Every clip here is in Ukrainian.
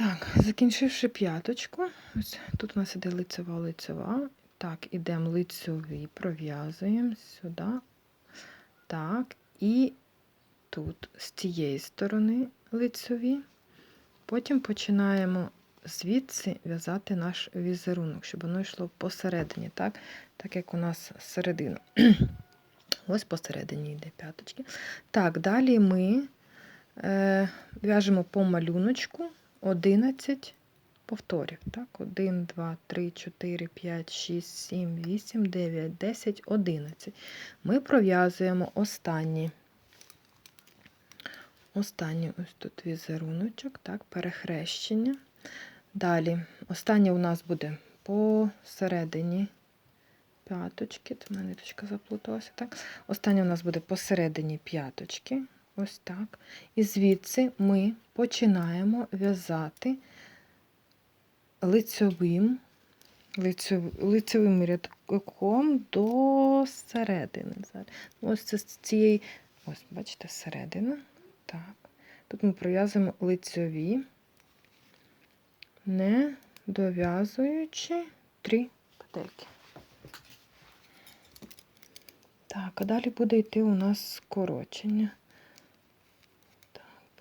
Так, закінчивши п'яточку, ось тут у нас іде лицева лицева. Так, ідемо лицьові, пров'язуємо сюди. Так, і тут з цієї сторони лицьові. Потім починаємо звідси в'язати наш візерунок, щоб воно йшло посередині, так, так як у нас середина. Ось посередині йде п'яточки. Так, далі ми е, в'яжемо по малюночку 11 повторів. Так, 1, 2, 3, 4, 5, 6, 7, 8, 9, 10, 11. Ми пров'язуємо останні. Останній ось тут візеруночок, так, перехрещення. Далі, останнє у нас буде посередині п'яточки. Це мене ниточка заплуталася. Так. Останнє у нас буде посередині п'яточки. Ось так. І звідси ми починаємо в'язати лицьовим, лицьов, лицьовим рядком до середини. Ось це з цієї, ось, бачите, середина. Так. Тут ми пров'язуємо лицьові, не дов'язуючи три петельки. Так, а далі буде йти у нас скорочення.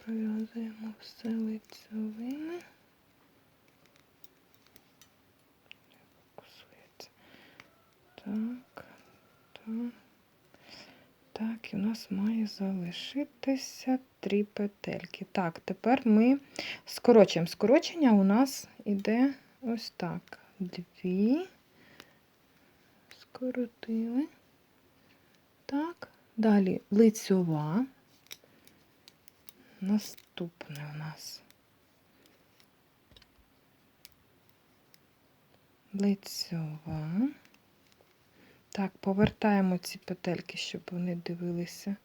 Пров'язуємо все лицьовими. Фокусується. Так, так. Так, і у нас має залишитися три петельки. Так, тепер ми скорочуємо. Скорочення у нас іде ось так. Дві. Скоротили. Так, далі лицьова. Наступне у нас лицьова. Так, повертаємо ці петельки, щоб вони дивилися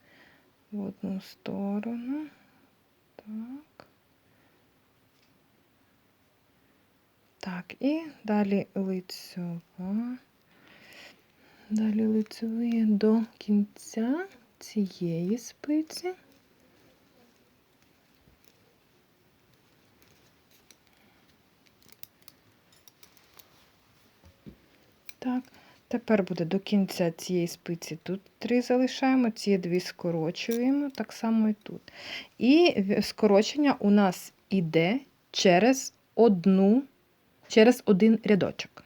в одну сторону. Так. Так, і далі лицьова. Далі лицеві до кінця цієї спиці. Так, тепер буде до кінця цієї спиці тут три залишаємо, ці дві скорочуємо, так само і тут. І скорочення у нас іде через одну, через один рядочок.